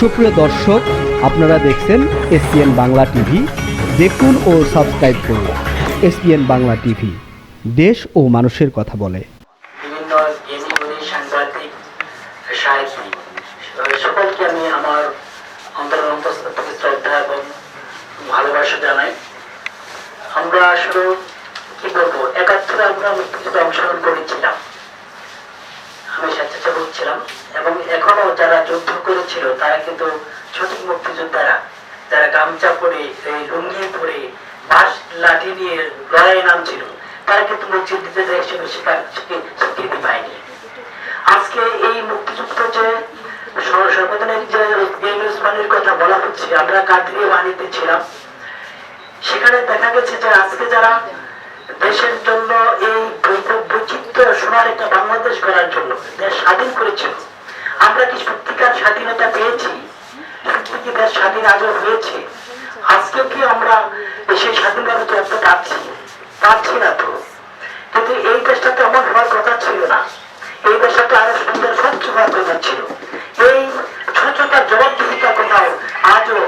সুপ্রিয় দর্শক, আপনারা দেখছেন এসপিএন বাংলা টিভি। দেখুন ও সাবস্ক্রাইব করুন এসপিএন বাংলা টিভি। দেশ ও মানুষের কথা বলে। সকলকে আমি আমার অন্তর অন্তঃস্থল থেকে শ্রদ্ধা এবং ভালোবাসা জানাই। আমরা আসলে কি বলব, একাত্তরে আমরা মুক্তিযুদ্ধে অংশগ্রহণ করেছিলাম আমি স্বেচ্ছাসেবক ছিলাম এবং এখনও যারা যুদ্ধ করেছিল, তারা কিন্তু সঠিক মুক্তিযোদ্ধারা। যারা গামছা পরে লুঙ্গি পরে, বাঁশ, লাঠি নিয়ে লড়াই নামছিল, তারা কিন্তু মুক্তিযুদ্ধের হিসেবে স্বীকার স্বীকৃতি পায়নি আজকে এই মুক্তিযুদ্ধ যে স- সর্বজনীন যে গেম উসমানের কথা বলা হচ্ছে, আমরা কাদ্রিয়ে বাণীতে ছিলাম। সেখানে দেখা গেছে যে আজকে যারা দেশের জন্য এই বৈচিত্র্য সোনার একটা বাংলাদেশ করার জন্য স্বাধীন করেছিল আমরা কি সত্যিকার স্বাধীনতা পেয়েছি? সত্যি কি দেশ স্বাধীন আজও হয়েছে? আজকে কি আমরা সেই স্বাধীনতা তত্ত্ব পাচ্ছি পাচ্ছি না তো। কিন্তু এই দেশটা তো এমন হওয়ার কথা ছিল না। এই দেশটা তো আরও সুন্দর, স্বচ্ছ হওয়ার কথা ছিল। এই স্বচ্ছতার জবাবদিহিতা কোথাও আজও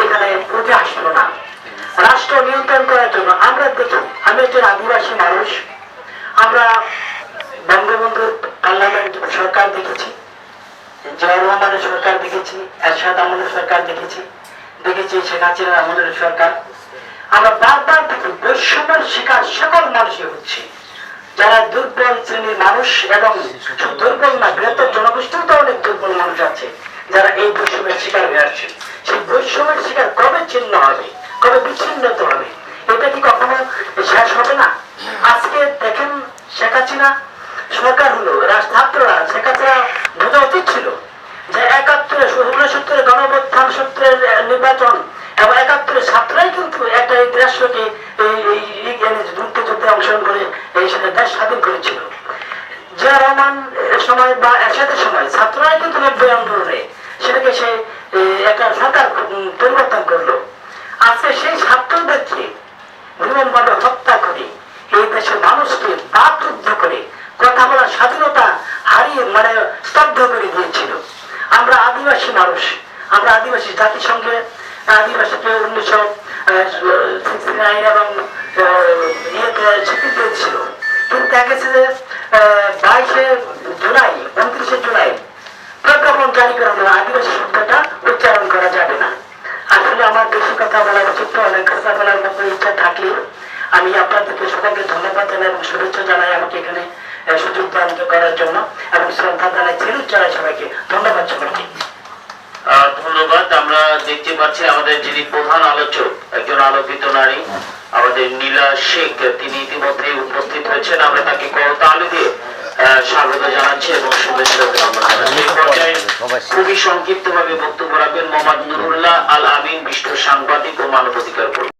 এখানে উঠে আসলো না। রাষ্ট্র নিয়ন্ত্রণ করার জন্য আমরা দেখি, আমি একজন আদিবাসী মানুষ। আমরা বঙ্গবন্ধুর পার্লামেন্ট সরকার দেখেছি। জিয়া রহমানের সরকার দেখেছি, এরশাদ আমলের সরকার দেখেছি দেখেছি শেখ হাসিনার আমলের সরকার। আমরা বারবার দেখি, বৈষম্যের শিকার সকল মানুষই হচ্ছে। যারা দুর্বল শ্রেণির মানুষ এবং দুর্বল না বৃহত্তর জনগোষ্ঠীও তো অনেক দুর্বল মানুষ আছে, যারা এই বৈষম্যের শিকার হয়ে আসছে। সেই বৈষম্যের শিকার কবে ছিন্ন হবে? কবে বিচ্ছিন্নত হবে? এটা কি কখনো শেষ হবে না? আজকে দেখেন শেখ হাসিনা সরকার হলো ছাত্ররা শেখ হাসিনা বোঝা উচিত ছিল। উনসত্তরে গণবত্থান সূত্রের নির্বাচন এবং একাত্তরে ছাত্ররাই কিন্তু একটা এই এই মুক্তিযুদ্ধে অংশগ্রহণ করে এই দেশ স্বাধীন করেছিল। সেই ছাত্রদেরকে হত্যা করে, এই দেশের মানুষকে বাকরুদ্ধ বলার স্বাধীনতা হারিয়ে মানে স্তব্ধ করে দিয়েছিল। আমরা আদিবাসী মানুষ। আমরা আদিবাসী জাতিসংঘে আদিবাসীকে উনিশশো এবং জুলাই আদিবাসী উচ্চারণ করা যাবে না। আসলে আমার কথা বলার কথা বলার থাকলে আমি আপনাদেরকে সকলকে ধন্যবাদ জানাই এবং শুভেচ্ছা জানাই আমাকে এখানে সুযোগ দান করার জন্য। ধন্যবাদ আমরা দেখতে পাচ্ছি আমাদের যিনি প্রধান আলোচক, একজন আলোকিত নারী, আমাদের নীলা শেখ, তিনি ইতিমধ্যে উপস্থিত হয়েছেন। আমরা তাকে করতালি দিয়ে স্বাগত জানাচ্ছি এবং শুভেচ্ছা খুবই সংক্ষিপ্ত ভাবে বক্তব্য রাখবেন মোহাম্মদ নুরুল্লাহ আল আমিন, বিশিষ্ট সাংবাদিক ও মানবাধিকার